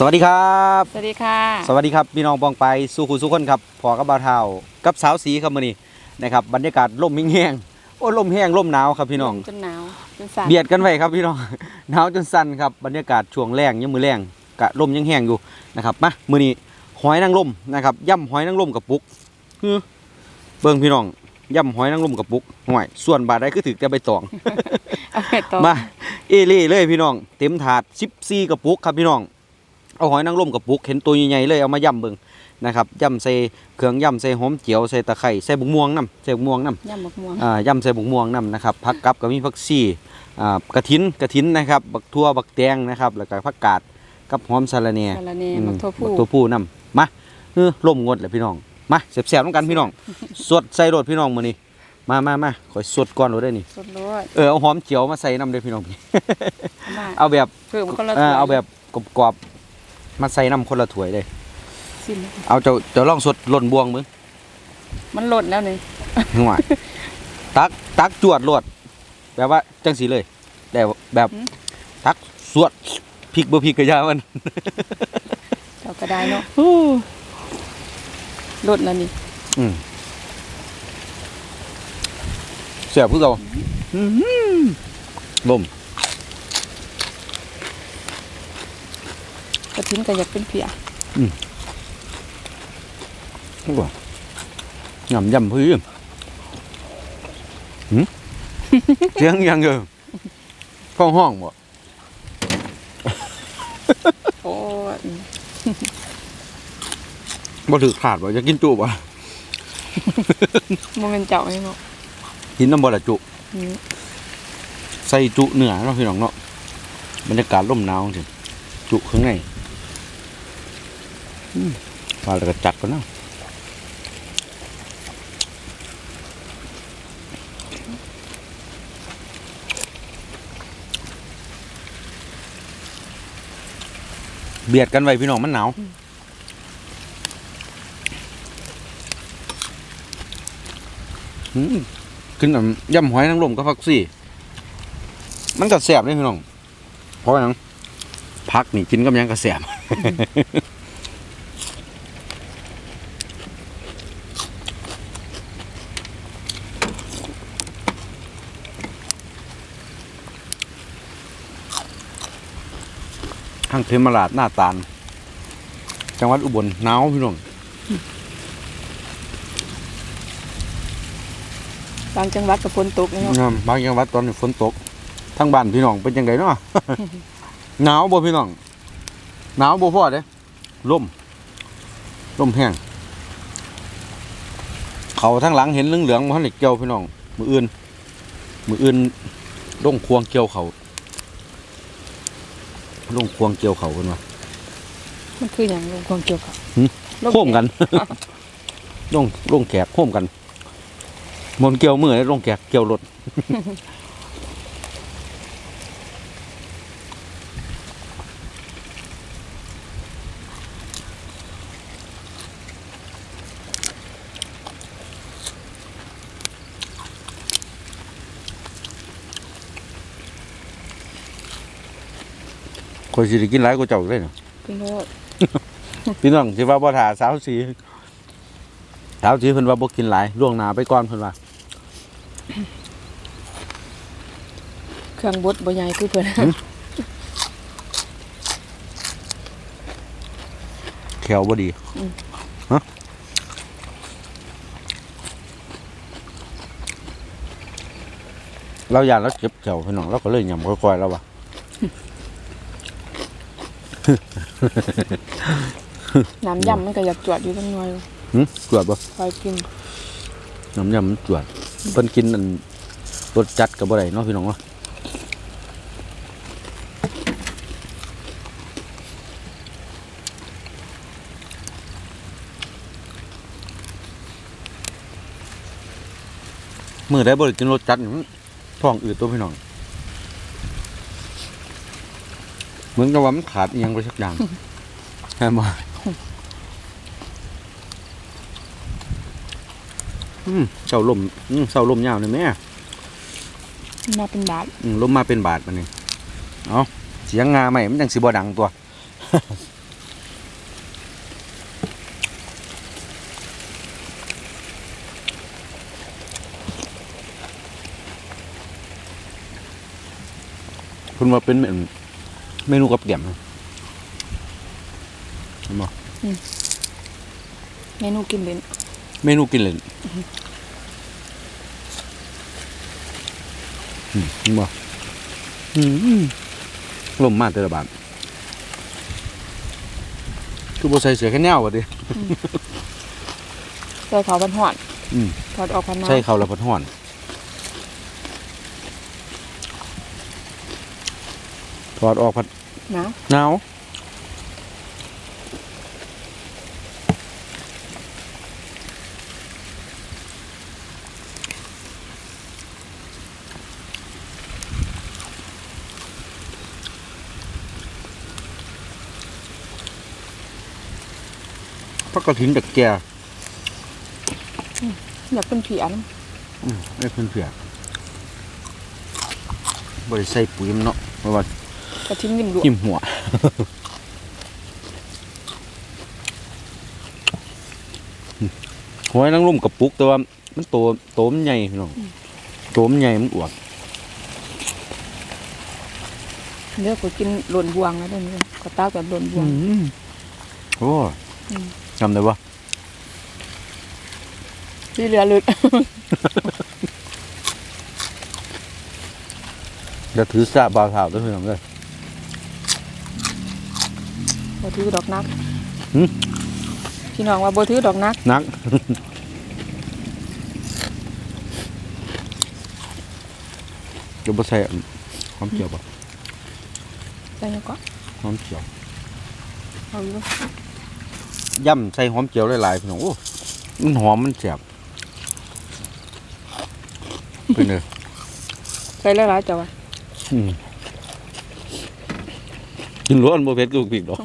สวัสดีครับ สวัสดีค่ะ สวัสดีครับพี่น้องปองไปสู่คุณสุขคนครับพอกับบ่าวเทากับสาวสีครับมื้อนี้นะครับบรรยากาศลมแห้งๆโอ้ลมแห้งลมหนาวครับพี่น้องจนหนาวจนสั่นเบียดกันไว้ครับพี่น้องหนาวจนสั่นครับบรรยากาศช่วงแรงยังมือแรงกะลมยังแห้งอยู่นะครับมามื้อนี้หอยนางรมนะครับย่ำหอยนางรมกับปุกฮือเบิ่งพี่น้องย่ำหอยนางรมกับปุกห่วยส่วนบาทใดคือถือแต่ใบตองเอาไปต่อมาเอเล่เลยพี่น้อง เต็มถาด14กระปุกครับพี่น้อง เอาหอยนางรมกระปุกเห็นตัวใหญ่ๆเลยเอามาย่ำเบิ่งนะครับย่ำใส่เครื่องย่ำใส่หอมเจียวใส่ตะไคร้ใส่บุกม่วงน้ำใส่บุกม่วงน้ย่ำบักม่วงำอ่าย่ำใส่บุกม่วงน้ำนะครับผักกับก็มีผักชีอ่ากระถินกระถินนะครับบักทั่วบักแตงนะครับแล้วก็ผักกาดกับหอมสะระแหน่สารเนอืมบักทั่วผู้บักตัวผู้น้ำมาเออล่มงดแหละพี่น้องมาแซ่บๆน้ำกันพี่น้องสดใส่รถพี่น้องมื้อนี้มามามาขอยสดก่อนเลยได้อนี่สดรสเออเอาหอมเจียวมาใส่น้ำเด้อพี่น้องเอามาเอาแบบเพิ่มคนละเออถ้วยเอาแบบกรอบๆ มาใส่น้ำคนละถ้วยเลย ชิมเอาเจ้าเจ้าลองสดหล่นบวงมึงมันหล่นแล้วนี่หัวตักตักจวดรวด แบบว่าจังสีเลยแต่แบบตักสวดพริกบ่พริกกระยามันเจ้าก็ได้เนาะหล่นแล้วนี่อืมเสียบคือเราอื้อหือลม กระทิ้นก็อยากเป็นเพียว้าหย่ำยำพื้นหืมเสียงยังเออห้องห้องบ่โอ้ยบ่ถือขาดบ่จะกินจุบ่โมเมนเจ้านี่เนาะกินน้ำบ่ละจุอืมใส่จุเหนือเนาะพี่น้องเนาะบรรยากาศร่มหนาวจริงจุข้างในอื มาแล้วก็จัดกันนะเบียดกันไว้พี่น้องมันหนาวขึ้นน้ำย่ำหอยนางรมกับผักซี่มันก็แสบเลยพี่น้องเพราะหยังพักนี่กินกับยังก็แสบางเพมราดหน้าตาล จังหวัดอุบลหนาวพี่น้องบางจังหวัดกับฝนตกนี่เนาะงามบางจังหวัดตอนนี้ฝนตกทางบ้านพี่น้องเป็นยังไงเนาะหนาวบ่พี่น้องหนาวบ่พอเด้ลมลมแห้งเขาทั้งหลังเห็นเหลืองๆมันเด็กเกี่ยวพี่น้องมืออื่นมืออื่นลงควงเกี่ยวเขา ลงควงเกี่ยวเขากันวะมันคืออย่างลงความเกี่ยวกับหืมลงโค้มกันลงลงแขกโค้มกันมนเกี่ยวมือแล้วลงแขกเกี่ยวรถ คนสิได้กินหลายกว่าเจ้าเลยเนาะพี่โนดพี่น้องสิว่าบ่ถ่าสาวสีสาวสีเพิ่นว่าบ่กินหลายล่วงหน้าไปก่อนเพิ่นว่าเครื่องบดบ่ใหญ่คือเพิ่นแขวบ่ดีอืมฮะเราอยากเราเจ็บแขวพี่น้องเราก็เลยยำค่อยๆแล้วว่ะ น้ำยำมันก็อยากจวดอยู่จังหน่อยหึจวดบ่คอยกิน น้ำยำมันจวดเพิ่นกินอันรสจัดก็บ่ได้เนาะพี่น้องเนาะมื้อใดบ่ได้กินรสจัดนี่มันท้องอืดตัวพี่น้อง มือนกับว่ามันขาดอีกอย่างไปสักอย่างใช่ไหมเศร้าลมเศร้าลมยาวเลยแม่มาเป็นบาทลมมาเป็นบาทมานนี่เอาเสียงงาใหม่มันยังสีบอดังตัวคุณว่าเป็นเหมือน เมนูกับเกี่ยมเห็นบ่เมนูกินเล่นเมนูกินเล่นอืมเห็นบ่อืมลมมากแต่ละบาทคือบ่ใส่เสื้อแค่แนววะดิใส่เขาพันหอนอืมถอดออกพันหน้าใช่เขาแล้วพัดห่อนถอดออกพัด หนาวหนาวพักกระถินตะแกอยากเป็นผีอันอืมไม่เพื่อนเผื่อบ่ได้ใส่ปุ๋ยมันเนาะเพราะว่า กระทิ้งริมหลวงจิ้มหัว หอยนางรมกับปุกแต่ว่ามันโตโตมันใหญ่พี่น้องโตมันใหญ่มันอวบเดี๋ยวก็กินหล่นบวงแล้วเดี๋ยวนี้ก็ตากับหล่นบวง โอ้อืม จำได้ปะที่เหลือหลุด จะถือสะบาวเท้าด้วยพี่น้องเลย บ่ ถือดอกนักหึ พี่น้องว่าบ่ถือดอกนักนักจะบ่ใส่หอมเจียวปะได้ยังก็หอมเจียวเอาอยู่ย่ำใส่หอมเจียวหลายๆพี่น้องโอ้มันหอมมันแสบเป็นเลยใส่หลายๆจ้ะวะอืม กินร้อนบ่เผ็ดกูปีกดอก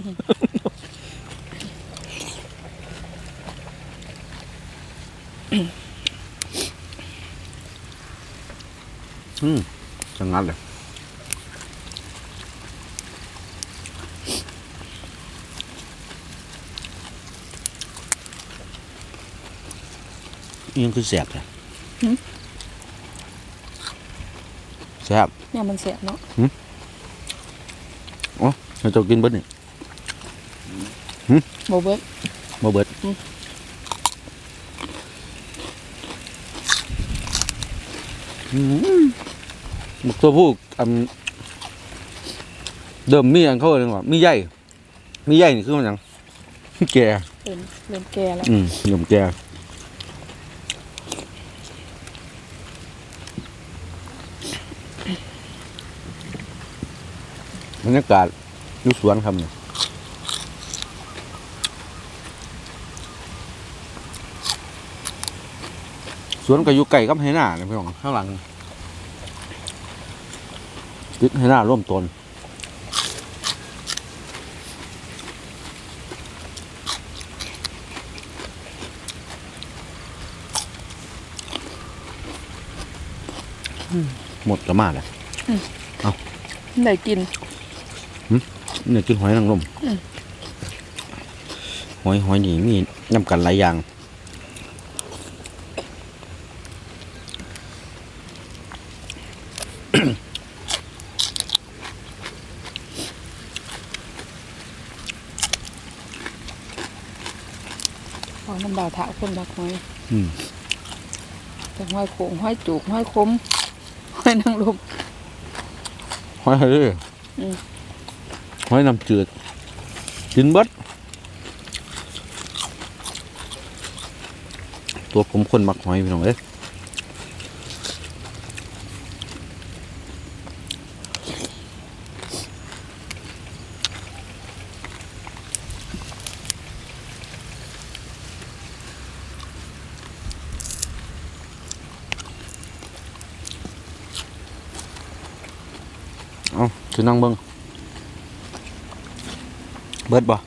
อืมจังงั้นเลยอิหยังคือแสบเลยแสบเนี่ยมันแสบเนาะ เราจะกินเบิดนี่บ่เบิดมาเบิดอืมอืมบักตัวผู้อันเดิมมีอันเขาเรียกว่ามีใหญ่มีใหญ่นี่คือมันหยังแก่เริ่มเริ่มแก่แล้วอืมเดิมแก่บรรยากาศอ ยุสวนครับเนี่ยสวนก็อยู่ไก่กับไหหน้าเนี่ยพี่น้องข้างหลังติดไหหน้าร่วมตนหมดก็มาแล้วได้กิน เนี่ยกินหอยนางรมอืมหอยหอยนี่มีน้ำกันหลายอย่างพอน้ำดาวถาคนบักหอยอืมแต่ห้อยโขงห้อยจูกห้อยคมห้อยนางรมหอยเด้ออมห อยน้ำจืดกินเบิดตัวผมคนมักหอยพี่น้องเอ้ยเอาจะนั่งเบิ้ง บิดบ่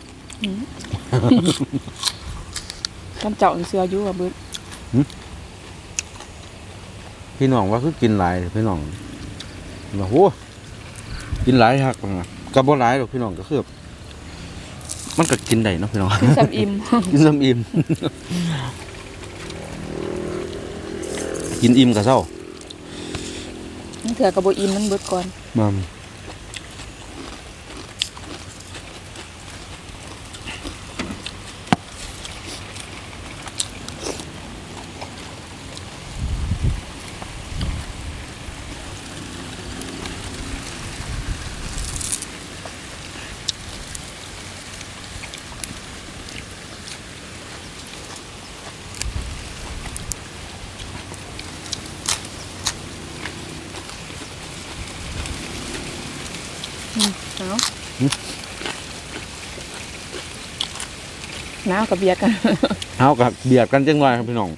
กันเจ้าอันเสืออยู่ว่าเบิดพี่น้องว่าคือกินหลายเด้อพี่น้องว่าโหกินหลายฮักว่ากับบ่หลายหรอกพี่น้องก็คือแบบมันก็กินได้เนาะพี่น้องกินซ้ำอิ่มกินซ้ำอิ่มกินอิ่มกับเศร้ามันเถื่อกับบ่อิ่มมันเบิดก่อนมัม น้ำกับเบียร์กันเอากับเบียดกันจังหน่อยครับพี่น้อง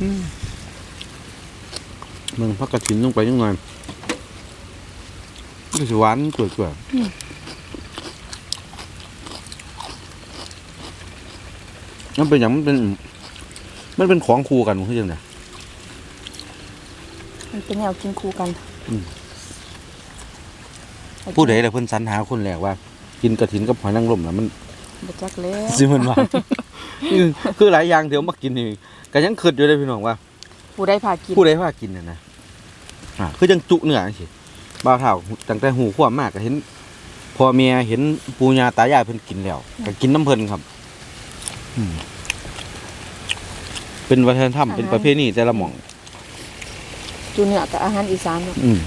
อืมมึงพักกระถินลงไปยังไงก็สิหวานกล้วยๆ มันเป็นอย่างมันเป็น มันเป็นของคู่กันคือจังไงมันเป็นแนวกินคู่กันอืมผู้ใดแต่เพิ่นสรรหาคนแรกว่า กินกระถินกับหอยนางรมน่ะมันบจักแล้วสิมันว่าคือคือหลายอย่างเดี๋ยวมากินนี่ก็ยังคิดอยู่เลยพี่น้องว่า ผู้ได้พากินผู้ใดพากินน่ะนะอ่าคือจังจุเนื้อจังซี่บ่าวเฒ่าตั้งแต่หูความมากก็เห็นพ่อเมียเห็นปู่ย่าตายายเพิ่นกินแล้วก็กินน้ำเพิ่นครับอืม เป็นวัฒนธรรม เป็นประเพณีแต่ละหม่อง จูเนื้อกับอาหารอีสานเนาะอืม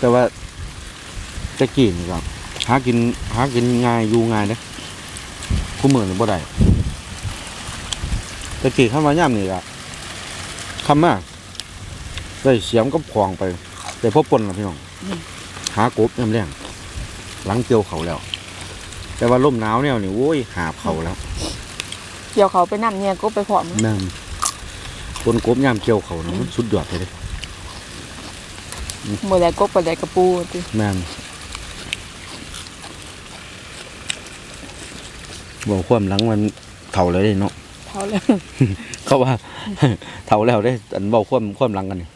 แต่ว่าจะกินครับหากินหากินง่ายอยู่ง่ายเด้คู่มือนี่บ่ได้แตะกี้คำว่าย่ำนี่ก็คำมากได้เสียมกับของไปแต่พบปนนะพี่น้องหากบยำแรงหลังเกี่ยวเขาแล้ว แต่ว่าลมหนาวเนี่ยนี่โอ้ยหาบเขาแล้วเกี่ยวเขาไปน้ำเนี่ยก็ไปพร้อมนั่นคนกบยามเกี่ยวเขานะมันสุดยอดเลยเด้เมื่อไรก็ไปไรกระปูติแม่นบอกความหลังมันเท่าเลยเด้เนาะ เท่าแล้วเขาว่าเท่าแล้วได้อันบอกความความหลังกันนี่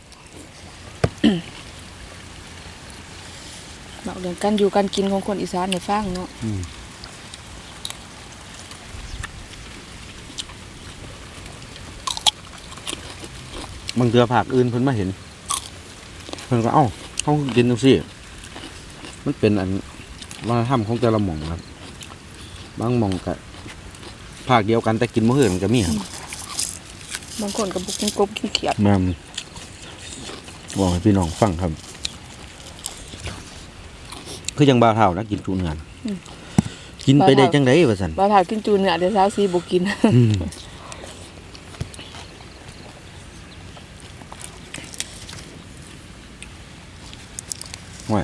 เราเรื่องการอยู่การกินของคนอีสานในฟังเนาะอืมบางเทือภาคอื่นเพิ่นมาเห็น เพิ่นก็เอ้าเขากินจังซี่ มันเป็นอันวัฒนธรรมของแต่ละหม่องครับ บางหม่องก็ ภาคเดียวกันแต่กินมื้ออื่นก็มีครับบางคนก็บุกกินกบกินเขียดแม่นบอกให้พี่น้องฟังครับ คือยังบาเท่านะกินจูเนือนกินไปได้จังไดว่าซั่นบาถากินจูเนื้อเดี๋ยวเช้าซีบุกิน อืมว่า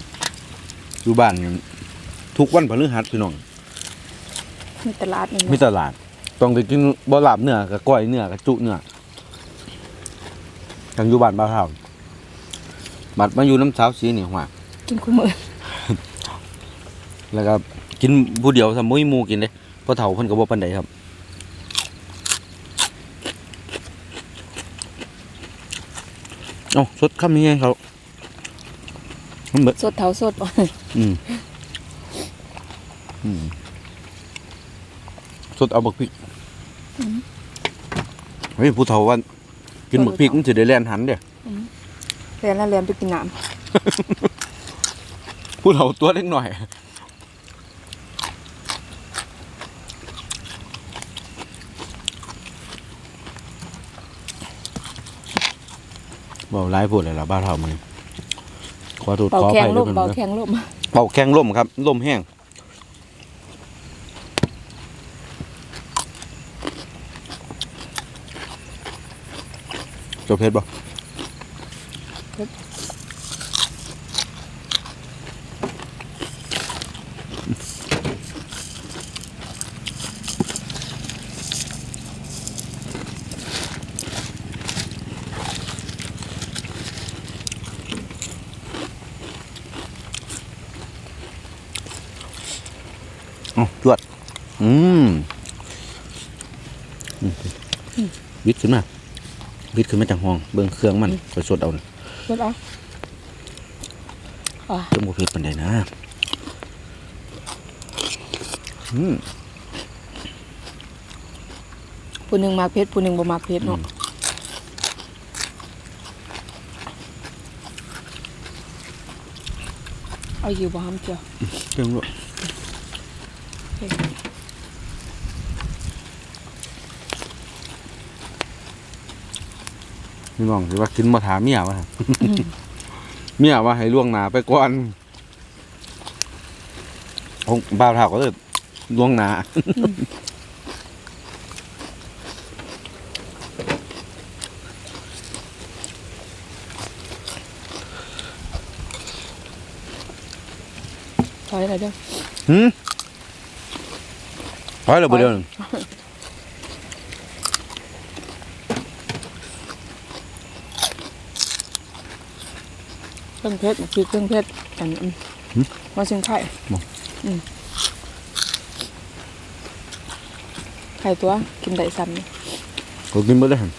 อยู่บ้านนี่ทุกวันพฤหัสพี่น้อง มีตลาดนี่มีตลาด ต้องไปกินบ่ลาบเนื้อกับก้อยเนื้อกับจุเนื้อทางอยู่บ้านบ้านเฮาบัดมาอยู่น้ำสาวสีนี่ว่ากินคู่มือแล้วก็กินผู้เดียวสมุยหมูกินเด้เพราะเฒ่าเพิ่นก็บ่ปานใดครับเอ้าสดคำนี้ไงเขามันเบิดสดเท่าสดอืมอืมสดเอาบักพริก เฮ้ยผู้เฒ่าว่ากินบักพริกมันสิได้แล่นหันเด้เรียนแล้วเรียนไปกินน้ผู้เฒ่าตัวเล็กหน่อย เบาไล่พูดเลยล่ะบ้านเฒ่ามันขอโทษำเบาขออแข็งภัยลด้วยมเพิ่นเบาเด้อแข็งลมเป่าแข้งล่มครับล่มแห้ง เจ้าเพชรบ่อ๋อจวด อืมอืมวิดขึ้นมา วิดขึ้นมาจากห้อง เบิ่งเครื่องมันคอยสดเอาน่ะสดเอาอะจมูกเพชรปันใดนะอืมผู้หนึ่งมาเพชรผู้หนึ่งบ่มาเพชรเนาะเอาอยู่บ่ห้ามเจียวเครื่องด้วย พี่น้องสิว่ากินมาถามเมียว่าเมียว่าให้ล่วงหนาไปก่อนของบ่าวเฒ่าก็เลยล่วงหนาถอยอะไรเด้อหืมพอยเราไปเดียวหนึ่ง เครื่องเพชรคือเครื่องเพชรอันอืมว่าชิงไข่อืมไข่ตัวกินได้ซ้ำนี่ก็กินไม่ได้หั่น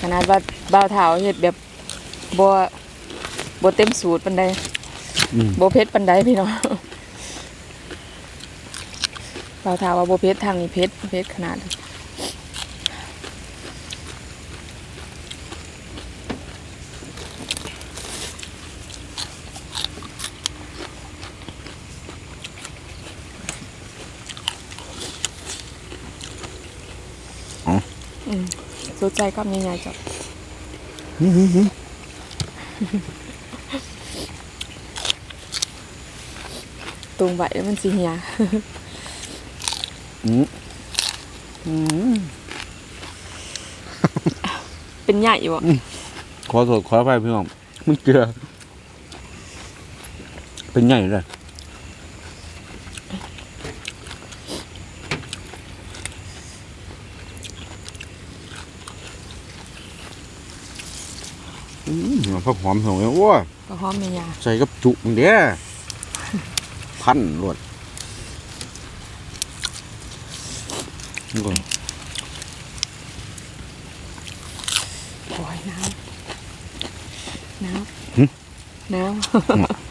ขนาดว่าบ่าวเท้าเฮ็ดแบบบ่บ่เต็มสูตรปานใดอืมบ่เผ็ดปานใดพี่น้องบ่าวเท้าว่าบ่เผ็ดทางนี้เผ็ดเผ็ดขนาด อืมสนใจก็มีไงจ้ะหืมหืมหืมตรงใบมันสิเหียอืมอืมเป็นใหญ่บ่ขอโทษขออภัยพี่น้องมันเกลือเป็นไงเลยอืม ผักหอมสองเลยว้าก็หอมแม่ยาใส่กับจุมึงเด้อพันรวดนี่ก่อนโอ้ยน้ำน้ำน้ำ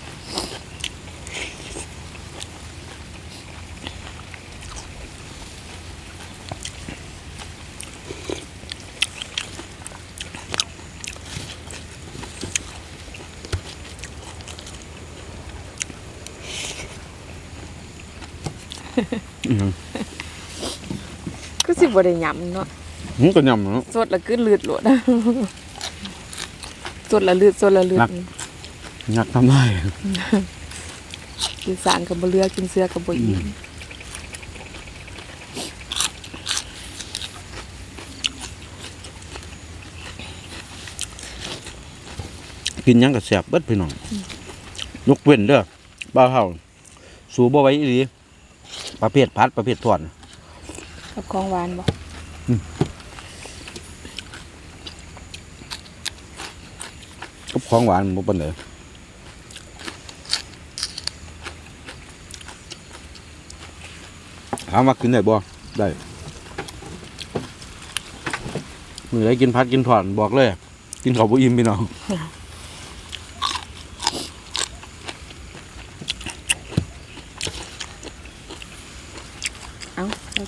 ก็สิ บ่ได้ยำเนาะหืมก็ยำเนาะ สดละกึดลืดโลดสดละลืดสดละลืดนัก งัดทำได้กินสารกับบ่เลือกินเสือกับบ่อิ่มกินหยังกับแสบเบิดพี่น้องยกเว้นเด้อบ้าวเฮาสูบ่ไหว้อีหลีประเภทพัดประเภททอด กับของหวานบ่กับของหวานบ่ปานใดถามว่ากินได้บ่ได้มือใดกินพัดกินทอดบอกเลย กินข้าวบ่อิ่มพี่น้อง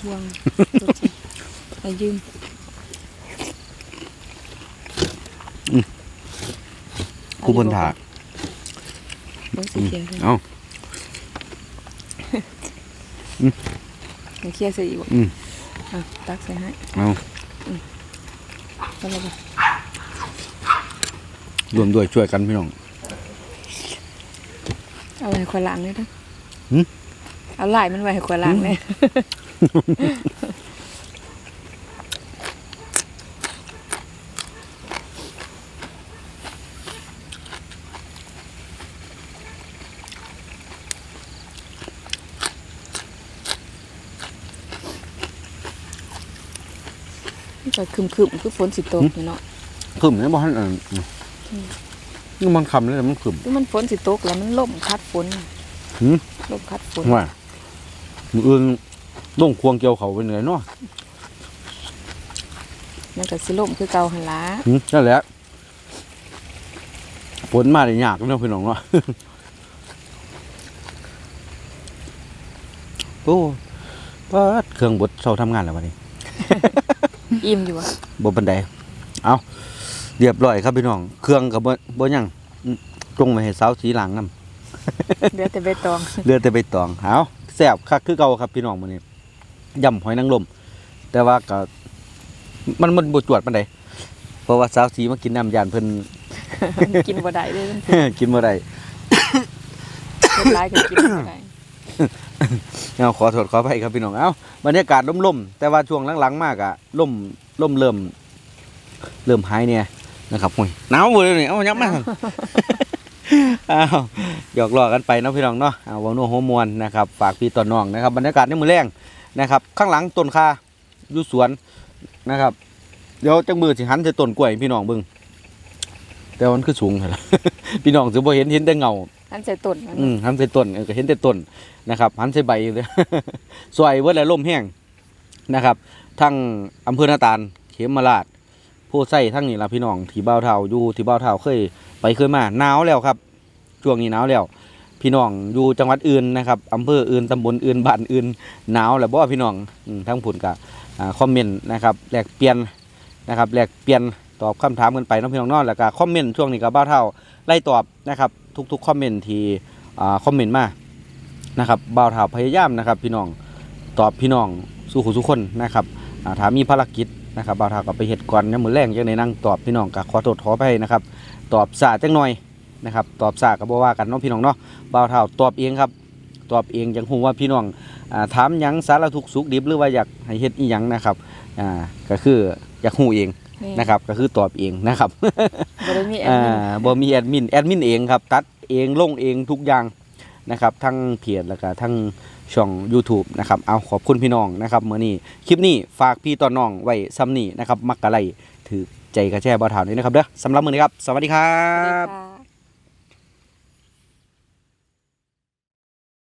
เอ้าระวังไปยืมผู้เพิ่นถาบ่สิเขียนเลยเอ้ามันเขียนใส่อีกบ่อืมอะตักใส่ให้เอาก็แล้วบ่รวมด้วยช่วยกันพี่น้อง เอาไว้ให้ข่อยล้างเลยเด้อหึเอาลายมันไว้ให้ข่อยล้างเลย ก็คึมๆคือฝนสิตกนี่เนาะขึ้นเนี่ยบ่ทันอันนี่มันคำเลยแต่มันขึ้น คือมันฝนสิตกแล้วมันล่มคัดฝนหืมลมคัดฝนว่ามืออื่น ลงควงเกี่ยวเขาเป็นไงเนาะมันก็สิล่มคือเก่าหั่นล่ะหืมนั่นแหละฝนมาได้ยากเนาะพี่น้องเนาะ โอ้เปิดเครื่องบดเซาทำงานแล้ววันนี้ อิ่มอยู่อะบ่บันได เอาเรียบร้อยครับพี่น้อง เครื่องกับบ่บ่หยังอืมจงไว้ให้สาวสีหลังนํเหลือแต่ใบตองเหลือแต่ใบตอง เอาแซ่บคักคือเก่าครับพี่น้องมื้อนี้ ยำหอยนางรมแต่ว่าก็มันมันบ่จวดปานใดเพราะว่าสาวสีมากินน้ำยานเพิ่นกินบ่ได้เด้มันกินบ่ได้เป็นหลายก็กินบ่ได้เอาขอโทษขออภัยครับพี่น้องเอ้าบรรยากาศล่มๆแต่ว่าช่วงหลังๆมากอะล่มล่มเริ่ม เริ่มหายเนี่ยนะครับโอ้ยหนาวหมดเลยนี่เอายับมาอ้าวหยอกล้อกันไปเนาะพี่น้องเนาะเอาวงนัวหัวมวนนะครับฝากพี่ต่อน้องนะครับบรรยากาศในมือแรง นะครับ ข้างหลังต้นคาอยู่สวนนะครับ เดี๋ยวจังมือสิหันใส่ต้นกล้วยให้พี่น้องเบิ่งแต่ว่ามันคือสูงเหรอพี่น้องสิบ่เห็นเห็นแต่เงาอันใส่ต้นมันอืมหันใส่ต้นเออก็เห็นแต่ต้นนะครับหันใส่ใบเลยสวยเวิร์ดแล้วล่มแห้งนะครับ ทั้งอำเภอนาตาลเขมราชโพไส้ทั้งนี้ละพี่น้องที่บ้าวเท่าอยู่ที่บ้าวเท่าเคย ไปเคยมาหนาวแล้วครับช่วงนี้หนาวแล้ว พี่น้องอยู่จังหวัดอื่นนะครับอำเภออื่นตำบลอื่นบ้านอื่นหนาวแล้วบ่พี่น้องทั้งผุนกับคอมเมนต์นะครับแลกเปลี่ยนนะครับแลกเปลี่ยนตอบคำถามกันไปน้องพี่น้องนอกแล้วก็คอมเมนต์ช่วงนี้กับบ้าวเท่าไล่ตอบนะครับทุกๆคอมเมนต์ที่คอมเมนต์มานะครับบ่าวถาพยายามนะครับ พี่น้องตอบพี่น้องสู้ขู่ทุคนนะครับถามมีภารกิจนะครับบ่าวถาก็ไปเฮ็ดก่อนเนี่ยมือแรงจังในนั่งตอบพี่น้องก็ขอโทษขออภัยนะครับ ตอบสาจังหน่อย นะครับตอบสาก็บ่ว่ากันเนาะพี่น้องเนาะบ่าวถาวตอบเองครับตอบเองจังฮู้ว่าพี่น้องอ่าถามหยังสารทุกข์สุขดิบหรือว่าอยากให้เฮ็ดอีหยังนะครับอ่าก็คืออยากฮู้เองนี่นะครับก็คือตอบเองนะครับบ่ได้มีแอดอ่ามินบ่มีแอดมินแอดมินเองครับตัดเองลงเองทุกอย่างนะครับทั้งเพจแล้วก็ทั้งช่อง YouTube นะครับเอาขอบคุณพี่น้องนะครับมื้อนี้คลิปนี้ฝากพี่ต่อน้องไว้ซ้ำนี้นะครับมักกะไลถือใจกระแช่บ่าวถาวนี้นะครับเด้อสำหรับมื้อนี้ครับ สวัสดีครัสวัสดีบค่ะ